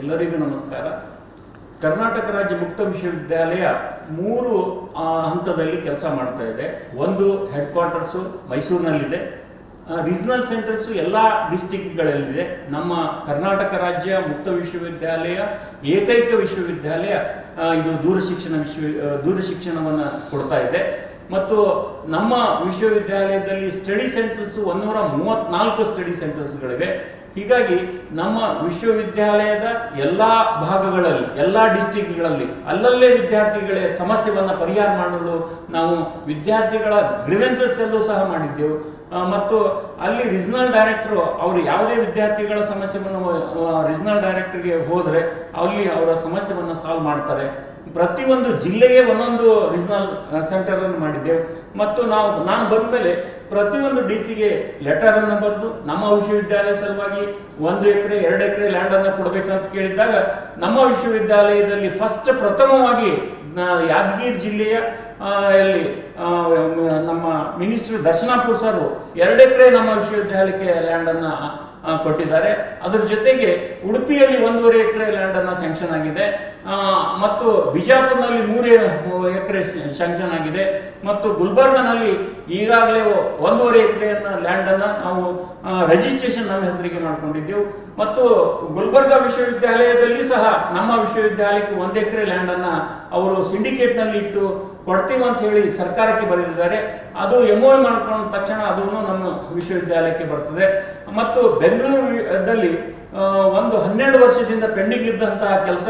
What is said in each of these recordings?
ಎಲ್ಲರಿಗೂ ನಮಸ್ಕಾರ. ಕರ್ನಾಟಕ ರಾಜ್ಯ ಮುಕ್ತ ವಿಶ್ವವಿದ್ಯಾಲಯ ಮೂರು ಹಂತದಲ್ಲಿ ಕೆಲಸ ಮಾಡ್ತಾ ಇದೆ. ಒಂದು ಹೆಡ್ ಕ್ವಾರ್ಟರ್ಸು ಮೈಸೂರಿನಲ್ಲಿದೆ. ರೀಜನಲ್ ಸೆಂಟರ್ಸು ಎಲ್ಲ ಡಿಸ್ಟಿಕ್ಗಳಲ್ಲಿದೆ ನಮ್ಮ ಕರ್ನಾಟಕ ರಾಜ್ಯ ಮುಕ್ತ ವಿಶ್ವವಿದ್ಯಾಲಯ, ಏಕೈಕ ವಿಶ್ವವಿದ್ಯಾಲಯ ಇದು ದೂರ ಶಿಕ್ಷಣ ವಿಶ್ವ ದೂರ ಶಿಕ್ಷಣವನ್ನು ಕೊಡ್ತಾ ಇದೆ. ಮತ್ತು ನಮ್ಮ ವಿಶ್ವವಿದ್ಯಾಲಯದಲ್ಲಿ ಸ್ಟಡಿ ಸೆಂಟರ್ಸ್ ಒಂದೂರ ಮೂವತ್ನಾಲ್ಕು ಸ್ಟಡಿ ಸೆಂಟರ್ಸ್ಗಳಿವೆ ಹೀಗಾಗಿ ನಮ್ಮ ವಿಶ್ವವಿದ್ಯಾಲಯದ ಎಲ್ಲ ಭಾಗಗಳಲ್ಲಿ, ಎಲ್ಲ ಡಿಸ್ಟ್ರಿಕ್ಟ್ಗಳಲ್ಲಿ, ಅಲ್ಲಲ್ಲೇ ವಿದ್ಯಾರ್ಥಿಗಳೇ ಸಮಸ್ಯೆಯನ್ನು ಪರಿಹಾರ ಮಾಡಲು ನಾವು ವಿದ್ಯಾರ್ಥಿಗಳ ಗ್ರಿವೆನ್ಸಸ್ ಎಲ್ಲೂ ಸಹ ಮಾಡಿದ್ದೆವು. ಮತ್ತು ಅಲ್ಲಿ ರೀಜನಲ್ ಡೈರೆಕ್ಟ್ರು ಅವರು ಯಾವುದೇ ವಿದ್ಯಾರ್ಥಿಗಳ ಸಮಸ್ಯೆಯನ್ನು ರೀಜನಲ್ ಡೈರೆಕ್ಟರ್ಗೆ ಹೋದರೆ ಅಲ್ಲಿ ಅವರ ಸಮಸ್ಯೆಯನ್ನು ಸಾಲ್ವ್ ಮಾಡ್ತಾರೆ. ಪ್ರತಿಯೊಂದು ಜಿಲ್ಲೆಗೆ ಒಂದೊಂದು ರೀಜನಲ್ ಸೆಂಟರನ್ನು ಮಾಡಿದ್ದೆವು. ಮತ್ತು ನಾವು, ನಾನು ಬಂದ ಮೇಲೆ ಪ್ರತಿಯೊಂದು ಡಿ ಸಿಗೆ ಲೆಟರ್ ಅನ್ನು ಬರೆದು ನಮ್ಮ ವಿಶ್ವವಿದ್ಯಾಲಯ ಸಲುವಾಗಿ ಒಂದು ಎಕರೆ ಎರಡು ಎಕರೆ ಲ್ಯಾಂಡ್ ಅನ್ನು ಕೊಡಬೇಕಂತ ಕೇಳಿದಾಗ ನಮ್ಮ ವಿಶ್ವವಿದ್ಯಾಲಯದಲ್ಲಿ ಫಸ್ಟ್ ಪ್ರಥಮವಾಗಿ ಯಾದಗಿರಿ ಜಿಲ್ಲೆಯ ಇಲ್ಲಿ ನಮ್ಮ ಮಿನಿಸ್ಟರ್ ದರ್ಶನಾಪುರ್ ಸರ್ ಎರಡು ಎಕರೆ ನಮ್ಮ ವಿಶ್ವವಿದ್ಯಾಲಯಕ್ಕೆ ಲ್ಯಾಂಡ್ ಅನ್ನ ಆ, ಕೊಟ್ಟಿದ್ದಾರೆ. ಅದರ ಜೊತೆಗೆ ಉಡುಪಿಯಲ್ಲಿ ಒಂದೂವರೆ ಎಕರೆ ಲ್ಯಾಂಡ್ ಅನ್ನ ಸ್ಯಾಂಕ್ಷನ್ ಆಗಿದೆ. ಮತ್ತು ಬಿಜಾಪುರ್ನಲ್ಲಿ ಮೂರು ಎಕರೆ ಸ್ಯಾಂಕ್ಷನ್ ಆಗಿದೆ. ಮತ್ತು ಗುಲ್ಬರ್ಗನಲ್ಲಿ ಈಗಾಗಲೇ ಒಂದೂವರೆ ಎಕರೆಯನ್ನ ಲ್ಯಾಂಡ್ ಅನ್ನ ನಾವು ರಿಜಿಸ್ಟ್ರೇಷನ್ ನಮ್ಮ ಹೆಸರಿಗೆ ಮಾಡಿಕೊಂಡಿದ್ದೆವು. ಮತ್ತು ಗುಲ್ಬರ್ಗಾ ವಿಶ್ವವಿದ್ಯಾಲಯದಲ್ಲಿ ಸಹ ನಮ್ಮ ವಿಶ್ವವಿದ್ಯಾಲಯಕ್ಕೆ ಒಂದು ಎಕರೆ ಲ್ಯಾಂಡ್ ಅನ್ನ ಅವರು ಸಿಂಡಿಕೇಟ್ನಲ್ಲಿ ಇಟ್ಟು ಕೊಡ್ತೀವಿ ಅಂತ ಹೇಳಿ ಸರ್ಕಾರಕ್ಕೆ ಬರೆದಿದ್ದಾರೆ. ಅದು ಎಂ ಮಾಡ್ಕೊಂಡ ತಕ್ಷಣ ಅದು ನಮ್ಮ ವಿಶ್ವವಿದ್ಯಾಲಯಕ್ಕೆ ಬರ್ತದೆ. ಮತ್ತು ಬೆಂಗಳೂರಿನಲ್ಲಿ ಒಂದು ಹನ್ನೆರಡು ವರ್ಷದಿಂದ ಪೆಂಡಿಂಗ್ ಇದ್ದಂತಹ ಕೆಲಸ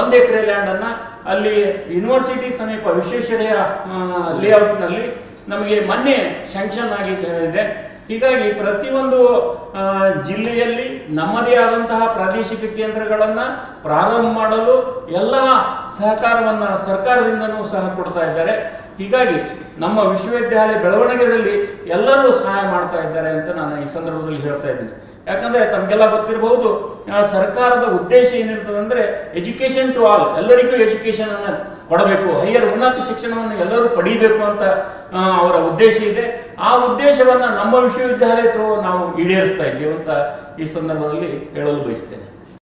ಒಂದು ಎಕರೆ ಲ್ಯಾಂಡ್ ಅನ್ನ ಅಲ್ಲಿ ಯೂನಿವರ್ಸಿಟಿ ಸಮೀಪ ವಿಶ್ವೇಶ್ವರಯ್ಯ ಲೇಔಟ್ನಲ್ಲಿ ನಮಗೆ ಮೊನ್ನೆ ಶಾಂಕ್ಷನ್ ಆಗಿ ಇದೆ. ಹೀಗಾಗಿ ಪ್ರತಿಯೊಂದು ಜಿಲ್ಲೆಯಲ್ಲಿ ನಮ್ಮದೇ ಆದಂತಹ ಪ್ರಾದೇಶಿಕ ಕೇಂದ್ರಗಳನ್ನು ಪ್ರಾರಂಭ ಮಾಡಲು ಎಲ್ಲ ಸಹಕಾರವನ್ನು ಸರ್ಕಾರದಿಂದನೂ ಸಹ ಕೊಡ್ತಾ ಇದ್ದಾರೆ. ಹೀಗಾಗಿ ನಮ್ಮ ವಿಶ್ವವಿದ್ಯಾಲಯ ಬೆಳವಣಿಗೆಯಲ್ಲಿ ಎಲ್ಲರೂ ಸಹಾಯ ಮಾಡ್ತಾ ಇದ್ದಾರೆ ಅಂತ ನಾನು ಈ ಸಂದರ್ಭದಲ್ಲಿ ಹೇಳ್ತಾ ಇದ್ದೀನಿ. ಯಾಕಂದ್ರೆ ತಮಗೆಲ್ಲ ಗೊತ್ತಿರಬಹುದು ಸರ್ಕಾರದ ಉದ್ದೇಶ ಏನಿರ್ತದೆ ಅಂದ್ರೆ ಎಜುಕೇಶನ್ ಟು ಆಲ್ ಎಲ್ಲರಿಗೂ ಎಜುಕೇಶನ್ ಅನ್ನು ಕೊಡಬೇಕು, ಹೈಯರ್ ಉನ್ನತ ಶಿಕ್ಷಣವನ್ನು ಎಲ್ಲರೂ ಪಡೀಬೇಕು ಅಂತ ಅವರ ಉದ್ದೇಶ ಇದೆ. ಆ ಉದ್ದೇಶವನ್ನ ನಮ್ಮ ವಿಶ್ವವಿದ್ಯಾಲಯ ನಾವು ಈಡೇರಿಸ್ತಾ ಇದ್ದೀವಿ ಅಂತ ಈ ಸಂದರ್ಭದಲ್ಲಿ ಹೇಳಲು ಬಯಸ್ತೇನೆ.